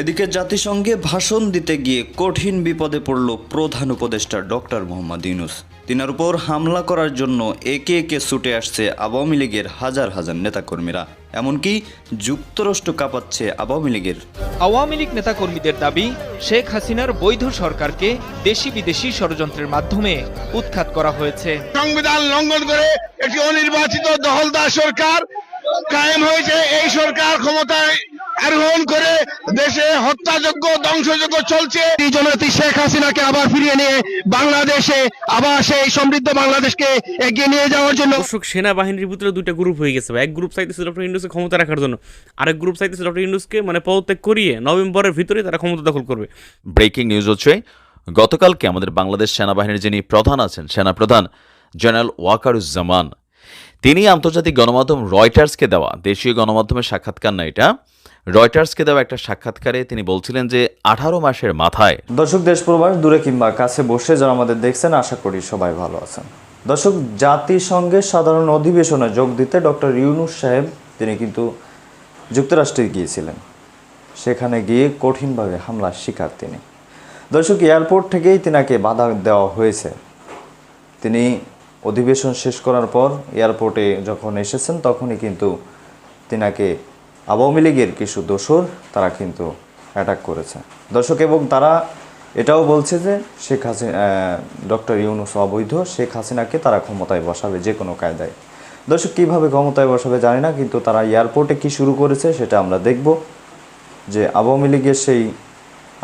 এদিকে জাতিসংঘে ভাষণ দিতে গিয়ে কঠিন বিপদে পড়ল প্রধান উপদেষ্টা ডক্টর মোহাম্মদ ইউনুস। তিনার উপর হামলা করার জন্য একে একে ছুটে আসছে আওয়ামী লীগের হাজার হাজার নেতাকর্মীরা। এমনকি যুক্তরাষ্ট্র কাঁপাচ্ছে আওয়ামী লীগের। আওয়ামী লীগ নেতাকর্মীদের দাবি শেখ হাসিনার বৈধ সরকারকে দেশি বিদেশি ষড়যন্ত্রের মাধ্যমে উৎখাত করা হয়েছে। সংবিধান লঙ্ঘন করে একটি অনির্বাচিত দখলদার সরকার কায়েম হয়েছে। এই সরকার ক্ষমতায় আরোহণ করে দেশে হত্যাযোগ্য ধ্বংসযোগ্য চলছে। এই জননেত্রী শেখ হাসিনাকে আবার ফিরিয়ে নিয়ে বাংলাদেশে আবার সেই সমৃদ্ধ বাংলাদেশকে এগিয়ে নিয়ে যাওয়ার জন্য। দর্শক সেনাবাহিনীর ভিতরে দুইটা গ্রুপ হয়ে গেছে এক গ্রুপ চাইতেছে ডক্টর ইন্ডুসকে ক্ষমতা রাখার জন্য। আরেক গ্রুপ চাইতেছে ডক্টর ইন্ডুসকে মানে পদত্যাগ করিয়ে নভেম্বরের ভিতরে তারা ক্ষমতা দখল করবে। ব্রেকিং নিউজ হচ্ছে গতকালকে আমাদের বাংলাদেশ সেনাবাহিনীর যিনি প্রধান আছেন সেনাপ্রধান জেনারেল ওয়াকারুজ্জামান তিনি আন্তর্জাতিক গণমাধ্যম রয়টার্সকে দেওয়া দেশীয় গণমাধ্যমের সাক্ষাৎকার না এটা রয়টার্সকে দেওয়া একটা সাক্ষাৎকারে তিনি বলছিলেন যে আঠারো মাসের মাথায় দর্শক, দেশ প্রবাস দূরে কিংবা কাছে বসে যারা আমাদের দেখছেন, আশা করি সবাই ভালো আছেন। দর্শক জাতিসংঘের সাধারণ অধিবেশনে যোগ দিতে ডক্টর ইউনুস সাহেব, তিনি কিন্তু যুক্তরাষ্ট্রে গিয়েছিলেন। সেখানে গিয়ে কঠিনভাবে হামলার শিকার তিনি। দর্শক, এয়ারপোর্ট থেকেই তিনাকে বাধা দেওয়া হয়েছে। তিনি অধিবেশন শেষ করার পর এয়ারপোর্টে যখন এসেছেন, তখনই কিন্তু তিনাকে আওয়ামী লীগের কিছু দোসর তারা কিন্তু অ্যাটাক করেছে। দর্শক, এবং তারা এটাও বলছে যে শেখ হাসিনা ডক্টর ইউনুস অবৈধ, শেখ হাসিনাকে তারা ক্ষমতায় বসাবে যে কোনো কায়দায়। দর্শক, কীভাবে ক্ষমতায় বসাবে জানি না, কিন্তু তারা এয়ারপোর্টে কি শুরু করেছে সেটা আমরা দেখব যে আওয়ামী লীগের সেই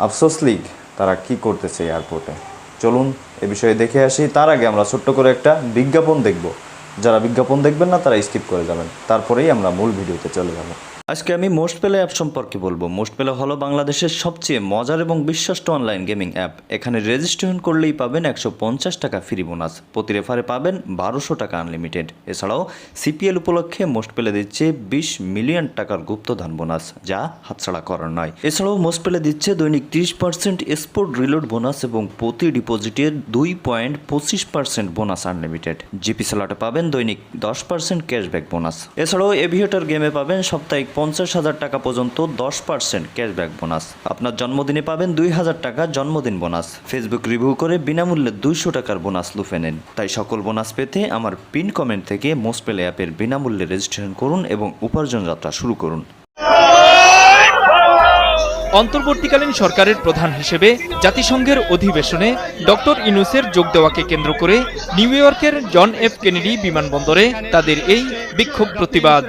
আফসোস লীগ তারা কি করতেছে এয়ারপোর্টে চলুন এ বিষয়ে দেখে আসি। তার আগে আমরা ছোট্ট করে একটা বিজ্ঞাপন দেখব। যারা বিজ্ঞাপন দেখবেন না, তারা স্কিপ করে যাবেন। তারপরেই আমরা মূল ভিডিওতে চলে যাব। আজকে আমি মোস্ট প্লে অ্যাপ সম্পর্কে বলব। মোস্ট প্লে হলো বাংলাদেশের সবচেয়ে মজার এবং বিশ্বস্ত অনলাইন গেমিং অ্যাপ। এখানে রেজিস্ট্রেশন করলেই পাবেন একশো পঞ্চাশ টাকা ফ্রি বোনাস। প্রতি রেফারে পাবেন বারোশো টাকা আনলিমিটেড। এছাড়াও সিপিএল উপলক্ষে মোস্ট প্লে দিচ্ছে বিশ মিলিয়ন টাকার গুপ্তধন বোনাস, যা হাতছাড়া করার নয়। এছাড়াও মোস্ট প্লে দিচ্ছে দৈনিক তিরিশ পার্সেন্ট স্পোর্ট রিলোড বোনাস এবং প্রতি ডিপোজিটের দুই পয়েন্ট পঁচিশ পার্সেন্ট বোনাস আনলিমিটেড। জিপি স্লটে পাবেন দৈনিক দশ পার্সেন্ট ক্যাশব্যাক বোনাস। এছাড়াও এভিয়েটর গেমে পাবেন সাপ্তাহিক পঞ্চাশ হাজার টাকা পর্যন্ত দশ পার্সেন্ট ক্যাশব্যাক বোনাস আপনার জন্মদিনে পাবেন দুই হাজার টাকা জন্মদিন বোনাস ফেসবুক রিভিউ করে বিনামূল্যে দুইশো টাকার বোনাস লুফে নেন। তাই সকল বোনাস পেতে আমার পিন কমেন্ট থেকে মোসপেলে অ্যাপের বিনামূল্যে রেজিস্ট্রেশন করুন এবং উপার্জন যাত্রা শুরু করুন। অন্তর্বর্তীকালীন সরকারের প্রধান হিসেবে জাতিসংঘের অধিবেশনে ডক্টর ইনুসের যোগ দেওয়াকে কেন্দ্র করে নিউ ইয়র্কের জন এফ কেনেডি বিমানবন্দরে তাদের এই বিক্ষোভ প্রতিবাদ।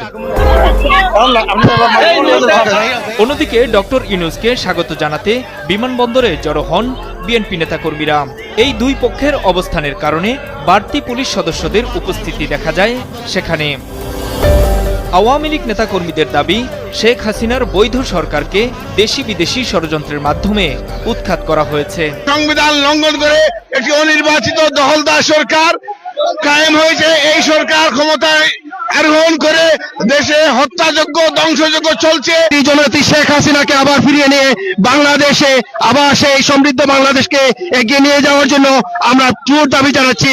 অন্যদিকে ডক্টর ইনুসকে স্বাগত জানাতে বিমানবন্দরে জড়ো হন বিএনপি নেতাকর্মীরা। এই দুই পক্ষের অবস্থানের কারণে বাড়তি পুলিশ সদস্যদের উপস্থিতি দেখা যায় সেখানে। আওয়ামী লীগ নেতাকর্মীদের দাবি শেখ হাসিনার বৈধ সরকারকে দেশি বিদেশি ষড়যন্ত্রের মাধ্যমে উৎখাত করা হয়েছে। সংবিধান লঙ্ঘন করে একটি অনির্বাচিত দখলদার সরকার কায়েম হয়েছে। এই সরকার ক্ষমতায় আরোহণ করে দেশে হত্যাযোগ্য ধ্বংসযোগ্য চলছে। এই জননেত্রী শেখ হাসিনাকে আবার ফিরিয়ে নিয়ে বাংলাদেশে আবার সেই সমৃদ্ধ বাংলাদেশকে এগিয়ে নিয়ে যাওয়ার জন্য আমরা জোর দাবি জানাচ্ছি।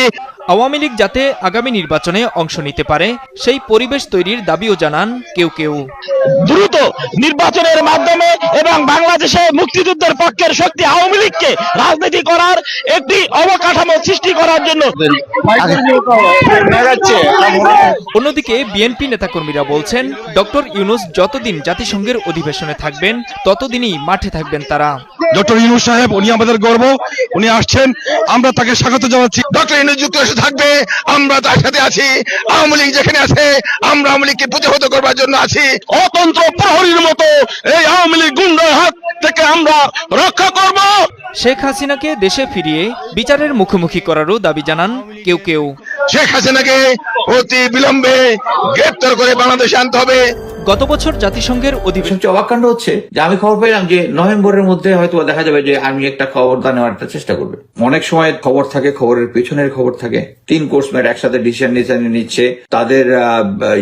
আওয়ামী লীগ যাতে আগামী নির্বাচনে অংশ নিতে পারে সেই পরিবেশ তৈরির দাবিও জানান কেউ কেউ। দ্রুত নির্বাচনের মাধ্যমে এবং বাংলাদেশে মুক্তিযুদ্ধের পক্ষের শক্তি আওয়ামী লীগকে রাজনীতি করার একটি অবকাঠামো সৃষ্টি করার জন্য অন্যদিকে বিএনপি নেতাকর্মীরা বলছেন ডক্টর ইউনুস যতদিন জাতিসংঘের অধিবেশনে থাকবেন ততদিনই মাঠে থাকবেন তারা। ডক্টর ইউনুস সাহেব উনি আমাদের গর্ব। উনি আসছেন আমরা তাকে স্বাগত জানাচ্ছি। ডক্টর ইউনুস যুক্তরাষ্ট্রে থাকবে আমরা তার সাথে আছি আওয়ামী লীগ যেখানে আছে আমরা আওয়ামী লীগকে প্রতিহত করবার জন্য আছি। অতন্ত্র প্রহরীর মতো এই আওয়ামী লীগ গুন্ডার হাত থেকে আমরা রক্ষা করব। শেখ হাসিনাকে দেশে ফিরিয়ে বিচারের মুখোমুখি করারও দাবি জানান কেউ কেউ। শেখ হাসিনাকে অতি বিলম্বে গ্রেপ্তার করে বাংলাদেশে আনতে হবে। গত বছর জাতিসংঘের অধিবেশন অবাক কাণ্ড হচ্ছে যে আমি খবর পেলাম যে নভেম্বরের মধ্যে হয়তো দেখা যাবে যে আমি একটা খবর দা নেওয়ার একটা চেষ্টা করবে। অনেক সময় খবর থাকে খবরের পেছনের খবর থাকে। তিন কোর্সমেট একসাথে ডিসিশন নিচ্ছে। তাদের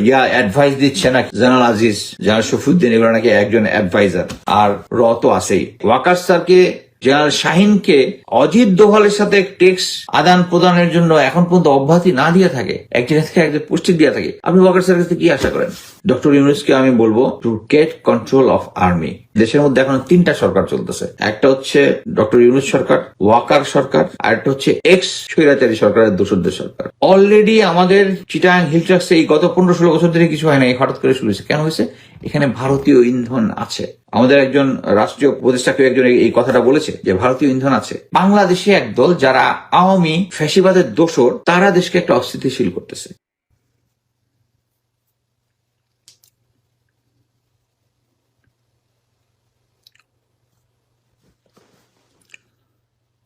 ইয়া অ্যাডভাইস দিচ্ছে না জেনারেল আজিজ, জেনারেল শফিউদ্দিন, এগুলো নাকি একজন অ্যাডভাইজার আর র তো আছেই। ওয়াকার স্যারকে, জেনারেল শাহিনকে অজিত দোভালের সাথে টেক্স আদান প্রদানের জন্য এখন পর্যন্ত অব্যাহতি না দিয়ে থাকে। একজন থেকে একজন পুষ্টি দিয়ে থাকে। আপনি ওয়াকার স্যারের কাছে কি আশা করেন? ডক্টর ইউনুসকে আমি বলব to get control of army দেশের মধ্যে এখন তিনটা সরকার চলতেছে। একটা হচ্ছে ডক্টর ইউনুস সরকার, ওয়াকার সরকার, আর একটা হচ্ছে এক্স স্বৈরাচারী সরকারের দোসরদের সরকার। অলরেডি আমাদের চিটাং হিল ট্রাক্সে এই গত পনেরো ষোলো বছর ধরে কিছু হয় না এই হঠাৎ করে শুরু হয়েছে। কেন হয়েছে? এখানে ভারতীয় ইন্ধন আছে। আমাদের একজন রাষ্ট্রীয় উপদেষ্টা কেউ একজন এই- কথাটা বলেছে যে ভারতীয় ইন্ধন আছে। বাংলাদেশে একদল যারা আওয়ামী ফ্যাসিবাদের দোসর, তারা দেশকে একটা অস্থিতিশীল করতেছে।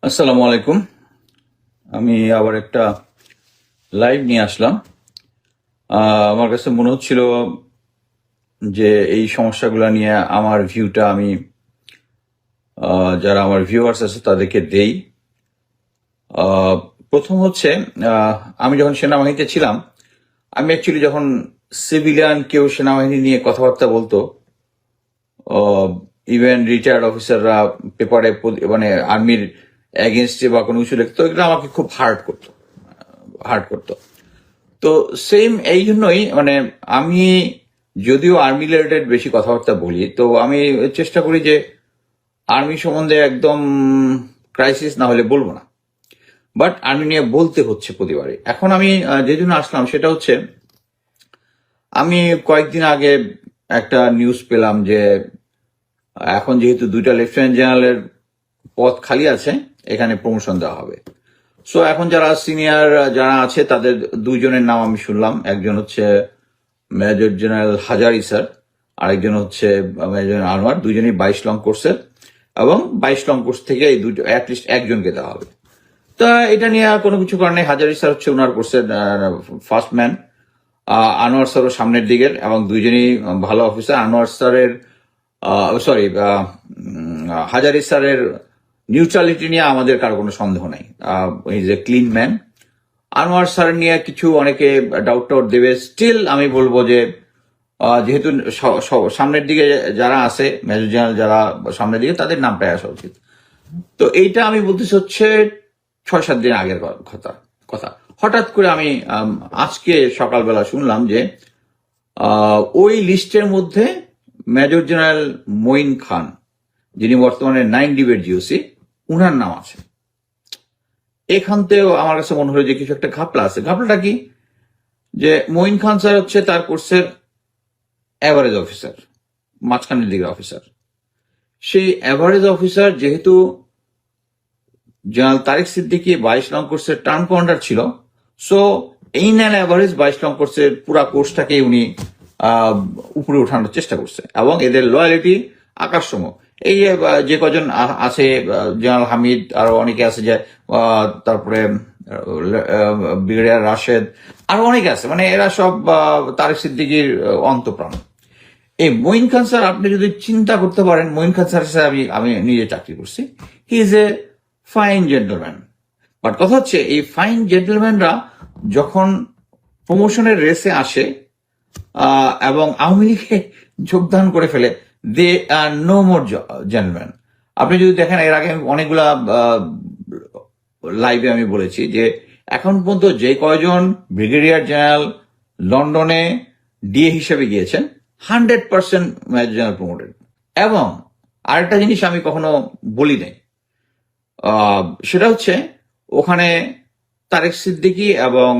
আসসালামু আলাইকুম। আমি আবার একটা লাইভ নিয়ে আসলাম। আমার কাছে মনে হচ্ছিল যে এই সমস্যাগুলো নিয়ে আমার ভিউটা আমি যারা আমার ভিউয়ার্স আছে তাদেরকে দেই। প্রথম হচ্ছে আমি যখন সেনাবাহিনীতে ছিলাম, আমি অ্যাকচুয়ালি যখন সিভিলিয়ান কেউ সেনাবাহিনী নিয়ে কথাবার্তা বলতো ইভেন রিটায়ার্ড অফিসাররা পেপারে মানে আর্মির এগেনস্টে বা কোনো কিছু লিখতো এগুলো আমাকে খুব হার্ড করতো হার্ড করতো। তো সেম এই জন্যই মানে আমি যদিও আর্মি রিলেটেড বেশি কথাবার্তা বলি, তো আমি চেষ্টা করি যে আর্মি সম্বন্ধে একদম ক্রাইসিস না হলে বলব না। বাট আর্মি নিয়ে বলতে হচ্ছে প্রতিবারে এখন আমি যে জন্য আসলাম সেটা হচ্ছে, আমি কয়েকদিন আগে একটা নিউজ পেলাম যে এখন যেহেতু দুইটা লেফটেন্যান্ট জেনারেলের পদ খালি আছে এখানে প্রমোশন দেওয়া হবে। সো এখন যারা সিনিয়র যারা আছে, তাদের দুইজনের নাম আমি শুনলাম। একজন হচ্ছে মেজর জেনারেল হাজারি স্যার আরেকজন হচ্ছে মেজর আনোয়ার দুজনেই বাইশ লং কোর্সের এবং বাইশ লং কোর্স থেকে এই দুটো অ্যাটলিস্ট একজনকে দেওয়া হবে। তা এটা নিয়ে কোনো কিছু কারণে হাজারি স্যার হচ্ছে ওনার কোর্সের ফার্স্ট ম্যান আনোয়ার স্যারও সামনের দিকের এবং দুইজনই ভালো অফিসার আনোয়ার স্যারের সরি হাজারি স্যারের নিউট্রালিটি নিয়ে আমাদের কারও কোনো সন্দেহ নাই। Is a clean man Anwar sir নিয়ে কিছু অনেকে ডাউট টাউট দেবে। স্টিল আমি বলব যে যেহেতু সামনের দিকে যারা আছে, মেজর জেনারেল যারা সামনের দিকে, তাদের নামটাই আসা উচিত। তো এইটা আমি বলতেছি হচ্ছে ছয় সাত দিন আগের কথা কথা। হঠাৎ করে আমি আজকে সকালবেলা শুনলাম যে ওই লিস্টের মধ্যে মেজর জেনারেল মঈন খান, যিনি বর্তমানে নাইন ডিবের জিওসি উনার নাম আছে। এখান থেকেও আমার কাছে মনে হলো যে কিছু একটা ঘাপলা আছে। ঘাপলাটা কি? যে মঈন খান স্যার হচ্ছে তার কোর্সের অ্যাভারেজ অফিসার মাঝখানের দিকের অফিসার সেই অ্যাভারেজ অফিসার যেহেতু জেনারেল তারেক সিদ্দিকি বাইশ লং কোর্সের টার্ম কমান্ডার ছিল সো এই নেন অ্যাভারেজ বাইশ লং কোর্সের পুরা কোর্সটাকে উনি উপরে ওঠানোর চেষ্টা করছে এবং এদের লয়ালিটি আকাশসম এই যে কজন আছে জেনারেল হামিদ, আরও অনেকে আছে যে তারপরে ব্রিগেডিয়ার রাশেদ, আরও অনেকে আছে। মানে এরা সব তারেক সিদ্দিকির অন্তপ্রাণ। এই মঈন খান স্যার, আপনি যদি চিন্তা করতে পারেন, মঈন খান স্যার স্যার আমি আমি নিজে চাকরি করছি। He is a fine gentleman but কথা হচ্ছে, এই ফাইন জেন্টলম্যানরা যখন প্রমোশনের রেসে আসে এবং আওয়ামী লীগে যোগদান করে ফেলে দে আর নো মোর জেন্টলম্যান আপনি যদি দেখেন, এর আগে অনেকগুলা লাইভে আমি বলেছি যে, এখন পর্যন্ত যে কয়জন ব্রিগেডিয়ার জেনারেল লন্ডনে ডিএ হিসেবে গিয়েছেন, hundred percent major general promoted এবং আরেকটা জিনিস আমি কখনো বলি নাই। সেটা হচ্ছে, ওখানে তারেক সিদ্দিকী এবং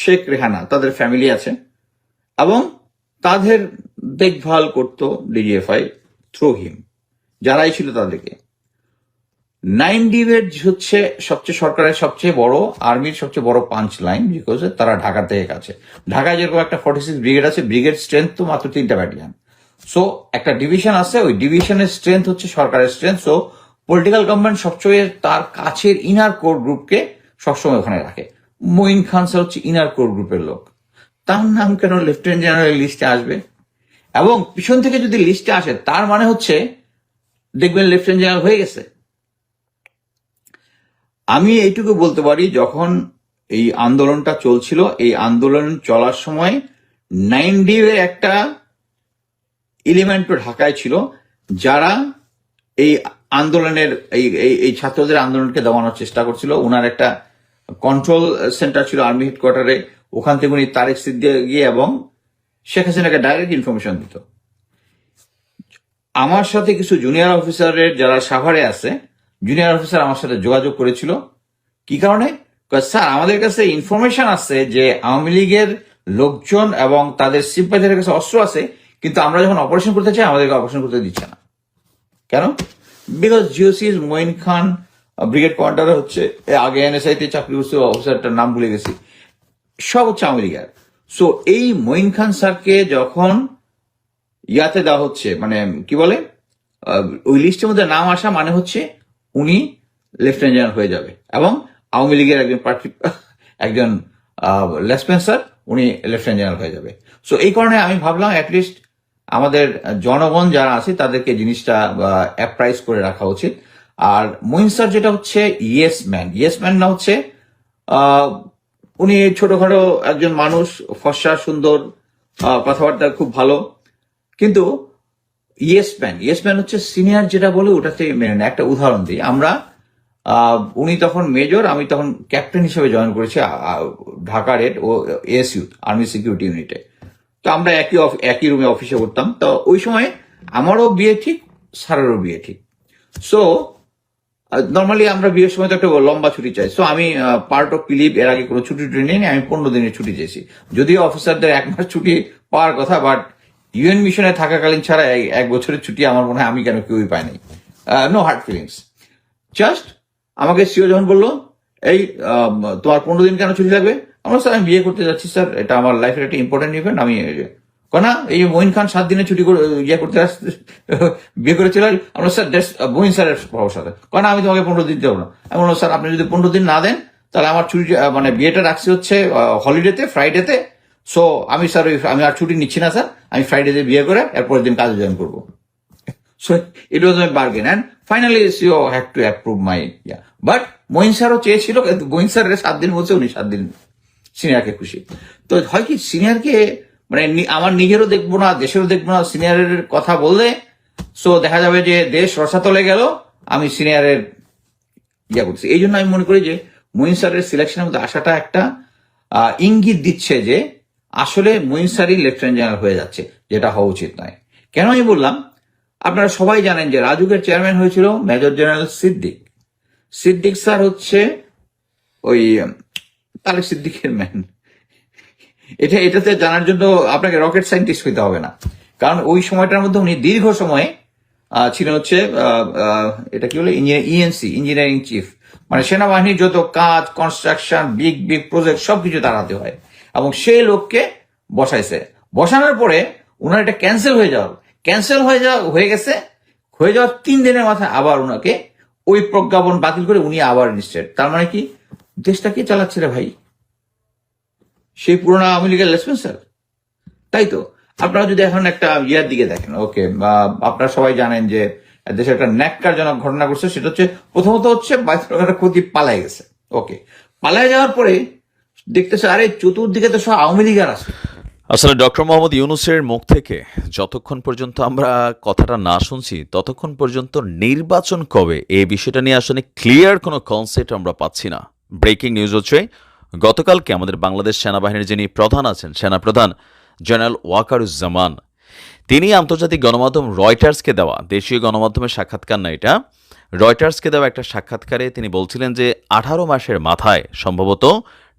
শেখ রেহানা, তাদের ফ্যামিলি আছে এবং তাদের দেখভাল করতো ডিজিএফআই থ্রু হিম যারাই ছিল তাদেরকে। নাইন ডিভের হচ্ছে সবচেয়ে সরকারের সবচেয়ে বড় আর্মির সবচেয়ে বড় পাঞ্চ লাইন বিকজ তারা ঢাকা থেকে কাছে ঢাকায় যেরকম একটা ফর্টি সিক্স ব্রিগেড আছে ব্রিগেড স্ট্রেংথ তো মাত্র তিনটা ব্যাটালিয়ান সো একটা ডিভিশন আছে, ওই ডিভিশনের স্ট্রেংথ হচ্ছে সরকারের স্ট্রেংথ সো পলিটিক্যাল গভর্নমেন্ট সবচেয়ে তার কাছের ইনার কোর গ্রুপকে সবসময় ওখানে রাখে। মঈন খান স্যার হচ্ছে ইনার কোর গ্রুপের লোক। তার নাম কেন লেফটেন্যান্ট জেনারেল লিস্টে আসবে? এবং পিছন থেকে যদি লিস্টে আসে, তার মানে হচ্ছে দেখবেন লেফটেন্যান্ট জেনারেল হয়ে গেছে। আমি এইটুকু বলতে পারি, যখন এই আন্দোলনটা চলছিল, এই আন্দোলন চলার সময় নাইন ডি এর একটা এলিমেন্টও ঢাকায় ছিল, যারা এই আন্দোলনের, এই, এই- এই ছাত্রদের আন্দোলনকে দমানোর চেষ্টা করছিল। ওনার একটা কন্ট্রোল সেন্টার ছিল আর্মি হেডকোয়ার্টারে ওখান থেকে উনি তারেক সিদ্দিক গিয়ে এবং শেখ হাসিনাকে ডাইরেক্ট ইনফরমেশন দিত। আমার সাথে কিছু জুনিয়র অফিসারের যারা সাভারে আছে জুনিয়র অফিসার আমার সাথে যোগাযোগ করেছিল। কি কারণে? স্যার, আমাদের কাছে ইনফরমেশন আছে যে আওয়ামী লীগের লোকজন এবং তাদের সিম্পাথিদের কাছে অস্ত্র আছে, কিন্তু আমরা যখন অপারেশন করতে চাই, আমাদেরকে অপারেশন করতে দিচ্ছে না। কেন? বিকজ জিওসিস মঈন খান ব্রিগেড কমান্ডার হচ্ছে আগে এনএসআই তে চাকরি অফিসারটার নাম ভুলে গেছি। সব হচ্ছে আওয়ামী লীগের। সো এই মঈন খান স্যারকে যখন ইয়াতে দেওয়া হচ্ছে মানে কি বলে? ওই লিস্টের মধ্যে নাম আসা মানে হচ্ছে উনি লেফটেন্যান্ট জেনারেল হয়ে যাবে এবং আওয়ামী লীগের একজন প্রার্থী, একজন লেসপেন্সার উনি লেফটেন্যান্ট জেনারেল হয়ে যাবে। সো এই কারণে আমি ভাবলাম অ্যাটলিস্ট আমাদের জনগণ যারা আছে তাদেরকে জিনিসটা অ্যাপ্রাইজ করে রাখা উচিত। আর মহিন স্যার যেটা হচ্ছে ইয়েস ম্যান ইয়েস ম্যান না হচ্ছে উনি ছোটখাটো একজন মানুষ, ফর্সা, সুন্দর কথাবার্তা খুব ভালো। কিন্তু ইয়েস ম্যান ইয়েস ম্যান হচ্ছে সিনিয়র যেটা বলে ওটাতে মেনে নেয়। একটা উদাহরণ দিই, আমরা উনি তখন মেজর, আমি তখন ক্যাপ্টেন হিসেবে জয়েন করেছি ঢাকা রেড ও এস এএসইউ আর্মি সিকিউরিটি ইউনিটে। তো আমরা একই একই রুমে অফিসে করতাম। তো ওই সময় আমারও বিয়ে ঠিক, স্যারেরও বিয়ে ঠিক। সো নর্মালি আমরা বিয়ের সময় তো একটা লম্বা ছুটি চাই। সো আমি পার্ট অফ লিভ এর আগে কোনো ছুটি টুটি নিয়ে আমি পনেরো দিনের ছুটি চেয়েছি যদিও অফিসারদের এক মাস ছুটি পাওয়ার কথা বাট ইউএন মিশনে থাকাকালীন ছাড়া এক বছরের ছুটি আমার মনে হয় আমি কেন কেউই পাই নাই। নো হার্ড ফিলিংস জাস্ট আমাকে সিও যখন বলল, এই তোমার পনেরো দিন কেন ছুটি লাগবে? আমরা স্যার আমি বিয়ে করতে যাচ্ছি স্যার এটা আমার লাইফের একটা ইম্পর্টেন্ট ইভেন্ট আমি কেনা এই মহিন খান সাত দিনে ছুটি করে ইয়ে করতে আসতে বিয়ে করেছিল আমরা স্যার মঈন স্যারের সাথে। কেনা আমি তোমাকে পনেরো দিন দেবো না। আমি বললাম স্যার আপনি যদি পনেরো দিন না দেন তাহলে আমার ছুটি মানে বিয়েটা রাখছি হচ্ছে হলিডেতে ফ্রাইডেতে। সো আমি স্যার ওই আমি আর ছুটি নিচ্ছি না স্যার। আমি ফ্রাইডেতে বিয়ে করে এরপরের দিন কাজে জয়েন করব। So it was my bargain. And finally, CEO had to approve my, yeah. But Mohin স্যারও চেয়েছিল মহিন স্যারের সাত দিন বলছে উনি সাত দিন সিনিয়রকে খুশি। তো হয় কি সিনিয়রকে মানে আমার নিজেরও দেখব না, দেশেরও দেখব না, সিনিয়রের কথা বললে সো দেখা যাবে যে দেশ রসাতলে গেল, আমি সিনিয়রের ইয়া করছি এই জন্য আমি মনে করি যে মহিন স্যারের সিলেকশনের মধ্যে আসাটা একটা ইঙ্গিত দিচ্ছে যে আসলে মহিন স্যারই লেফটেন্যান্ট জেনারেল হয়ে যাচ্ছে, যেটা হওয়া উচিত নয়। কেন আমি বললাম? আপনারা সবাই জানেন যে রাজুকের চেয়ারম্যান হয়েছিল major general Siddique. Siddique sir হচ্ছে ওই তারেক সিদ্দিকের ম্যান এটা, এটাতে জানার জন্য আপনাকে রকেট সায়েন্টিস্ট হইতে হবে না। কারণ ওই সময়টার মধ্যে উনি দীর্ঘ সময় ছিলেন হচ্ছে এটা কি বলে? ইএনসি ইঞ্জিনিয়ারিং চিফ মানে সেনাবাহিনীর যত কাজ কনস্ট্রাকশন বিগ বিগ প্রজেক্ট সবকিছু তাড়াতে হয়। এবং সেই লোককে বসাইছে। বসানোর পরে ওনার এটা ক্যান্সেল হয়ে যাওয়ার ক্যান্সেল হয়ে যাওয়া, হয়ে গেছে। হয়ে যাওয়ার তিন দিনের মাথায় আবার ওনাকে ওই প্রজ্ঞাপন বাতিল করে উনি আবার ইনস্টেড তার মানে কি, দেশটা কে চালাচ্ছে রে ভাই? সেই পুরোনো আওয়ামী লীগের লেসপেন্সার তাই তো? আপনারা যদি এখন একটা ইয়ার দিকে দেখেন, ওকে আপনারা সবাই জানেন যে দেশে একটা ন্যাক্কারজনক ঘটনা ঘটছে, সেটা হচ্ছে প্রথমত হচ্ছে বাইতুল ক্ষতি পালাই গেছে, ওকে। পালাই যাওয়ার পরে দেখতেছে, আরে চতুর্দিকে তো সব আওয়ামী লীগের আছে। আসলে ডক্টর মোহাম্মদ ইউনুসের মুখ থেকে যতক্ষণ পর্যন্ত আমরা কথাটা না শুনছি, ততক্ষণ পর্যন্ত নির্বাচন কবে এই বিষয়টা নিয়ে আসলে ক্লিয়ার কোনো কনসেপ্ট আমরা পাচ্ছি না। ব্রেকিং নিউজ হচ্ছে গতকালকে আমাদের বাংলাদেশ সেনাবাহিনীর যিনি প্রধান আছেন, সেনাপ্রধান জেনারেল ওয়াকারুজ্জামান, তিনি আন্তর্জাতিক গণমাধ্যম রয়টার্সকে দেওয়া, দেশীয় গণমাধ্যমের সাক্ষাৎকার না এটা, রয়টার্সকে দেওয়া একটা সাক্ষাৎকারে তিনি বলছিলেন যে আঠারো মাসের মাথায় সম্ভবত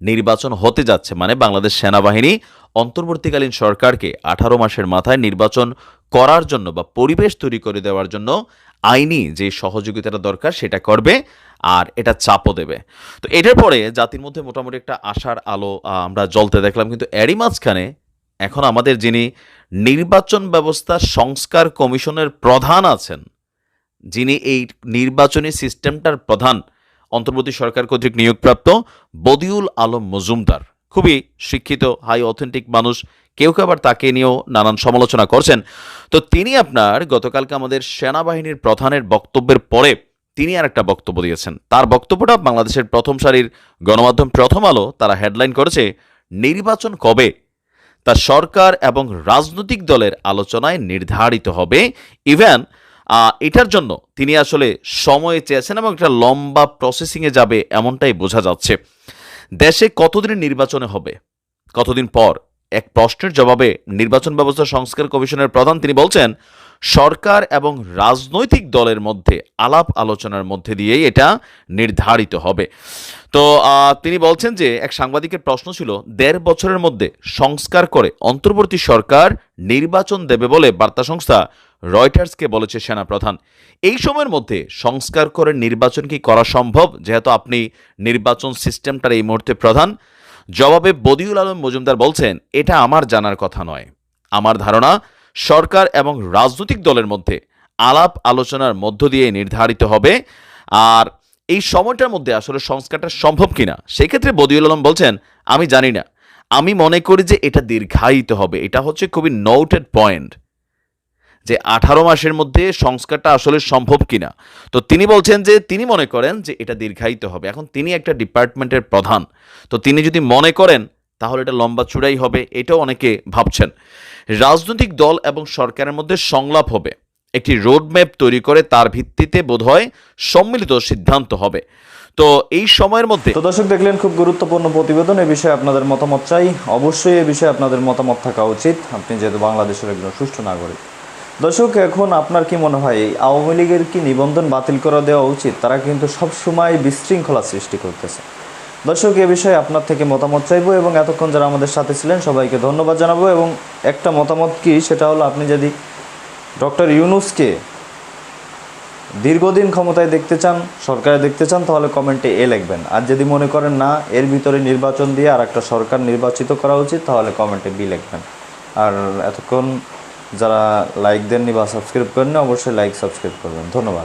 নির্বাচন হতে যাচ্ছে মানে বাংলাদেশ সেনাবাহিনী অন্তর্বর্তীকালীন সরকারকে আঠারো মাসের মাথায় নির্বাচন করার জন্য বা পরিবেশ তৈরি করে দেওয়ার জন্য আইনি যে সহযোগিতাটা দরকার সেটা করবে। আর এটা চাপও দেবে। তো এটার পরে জাতির মধ্যে মোটামুটি একটা আশার আলো আমরা জ্বলতে দেখলাম। কিন্তু এরই মাঝখানে এখন আমাদের যিনি নির্বাচন ব্যবস্থা সংস্কার কমিশনের প্রধান আছেন, যিনি এই নির্বাচনী সিস্টেমটার প্রধান, অন্তর্বর্তী সরকার কর্তৃক নিয়োগপ্রাপ্ত বদিউল আলম মজুমদার। খুবই শিক্ষিত, হাই অথেন্টিক মানুষ, কেউ কেউ আবার তাকে নিয়েও নানান সমালোচনা করছেন। তো তিনি আপনার গতকালকে আমাদের সেনাবাহিনীর প্রধানের বক্তব্যের পরে তিনি আর একটা বক্তব্য দিয়েছেন। তার বক্তব্যটা বাংলাদেশের প্রথম সারির গণমাধ্যম প্রথম আলো তারা হেডলাইন করেছে, নির্বাচন কবে? তা সরকার এবং রাজনৈতিক দলের আলোচনায় নির্ধারিত হবে। ইভেন এটার জন্য তিনি আসলে সময় চেয়েছেন এবং একটা লম্বা প্রসেসিংয়ে যাবে এমনটাই বোঝা যাচ্ছে। দেশে কতদিনের নির্বাচনে হবে? কতদিন পর? এক প্রশ্নের জবাবে নির্বাচন ব্যবস্থা সংস্কার কমিশনের প্রধান তিনি বলছেন সরকার এবং রাজনৈতিক দলের মধ্যে আলাপ আলোচনার মধ্যে দিয়েই এটা নির্ধারিত হবে। তো তিনি বলছেন যে এক সাংবাদিকের প্রশ্ন ছিল, দেড় বছরের মধ্যে সংস্কার করে অন্তর্বর্তী সরকার নির্বাচন দেবে বলে বার্তা সংস্থা রয়টার্সকে বলেছে সেনাপ্রধান। এই সময়ের মধ্যে সংস্কার করে নির্বাচন কি করা সম্ভব? যেহেতু আপনি নির্বাচন সিস্টেমটার এই মুহূর্তে প্রধান। জবাবে বদিউল আলম মজুমদার বলছেন, এটা আমার জানার কথা নয়। আমার ধারণা সরকার এবং রাজনৈতিক দলের মধ্যে আলাপ আলোচনার মধ্য দিয়ে নির্ধারিত হবে। আর এই সময়টার মধ্যে আসলে সংস্কারটা সম্ভব কিনা, সেক্ষেত্রে বদিউল আলম বলছেন, আমি জানি না। আমি মনে করি যে এটা দীর্ঘায়িত হবে। এটা হচ্ছে খুবই নোটেড পয়েন্ট যে আঠারো মাসের মধ্যে সংস্কারটা আসলে সম্ভব কিনা। তো তিনি বলছেন যে, তিনি মনে করেন যে এটা দীর্ঘায়িত হবে। এখন তিনি একটা ডিপার্টমেন্টের প্রধান। তো তিনি যদি মনে করেন তাহলে এটা লম্বা চূড়াই হবে, এটাও অনেকে ভাবছেন। রাজনৈতিক দল এবং সরকারের মধ্যে সংলাপ হবে। একটি রোডম্যাপ তৈরি করে তার ভিত্তিতে বোধহয় সম্মিলিত সিদ্ধান্ত হবে। তো এই সময়ের মধ্যে তো দর্শক, দেখলেন খুব গুরুত্বপূর্ণ প্রতিবেদন, এ বিষয়ে আপনাদের মতামত চাই। অবশ্যই এ বিষয়ে আপনাদের মতামত থাকা উচিত। আপনি যেহেতু বাংলাদেশের একজন সুষ্ঠু নাগরিক। দর্শক, এখন আপনার কি মনে হয়, এই আওয়ামী লীগের কি নিবন্ধন বাতিল করে দেওয়া উচিত? তারা কিন্তু সবসময় বিশৃঙ্খলা সৃষ্টি করতেছে। দর্শক, এ বিষয়ে আপনার থেকে মতামত চাইব এবং এতক্ষণ যারা আমাদের সাথে ছিলেন সবাইকে ধন্যবাদ জানাব এবং একটা মতামত কি, সেটা হলো আপনি যদি ডক্টর ইউনুসকে দীর্ঘদিন ক্ষমতায় দেখতে চান, সরকারে দেখতে চান, তাহলে কমেন্টে এ লিখবেন। আর যদি মনে করেন না, এর ভিতরে নির্বাচন দিয়ে আর একটা সরকার নির্বাচিত করা উচিত, তাহলে কমেন্টে বি লিখবেন। আর এতক্ষণ যারা লাইক দেননি বা সাবস্ক্রাইব করেননি, অবশ্যই লাইক, সাবস্ক্রাইব করবেন। ধন্যবাদ।